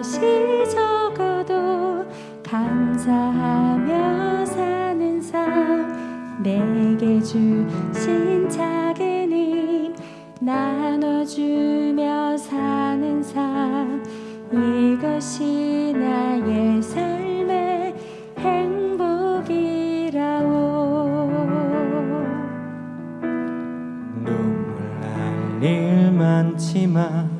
것이 적어도 감사하며 사는 삶 내게 주신 작은 힘 나눠주며 사는 삶 이것이 나의 삶의 행복이라오. 일 많지만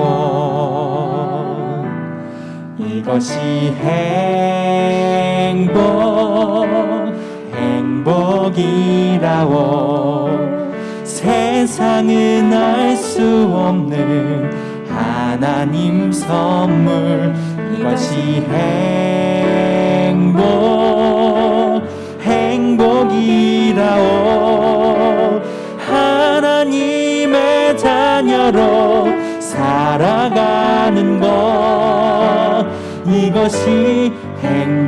것이 행복 행복이라오. 세상은 알 수 없는 하나님 선물. 이것이 행복 행복이라오. 하나님의 자녀로 살아가는 것 이것이 행복이라오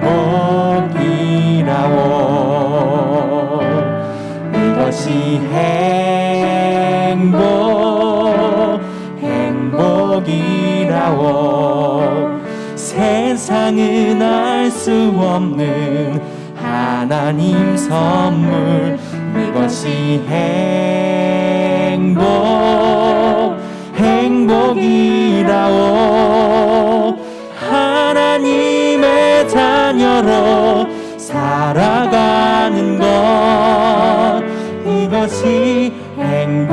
이것이 행복 행복이라오 세상은 알 수 없는 하나님 선물. 이것이 행복 자녀로 살아가는 것 이것이 행복이라오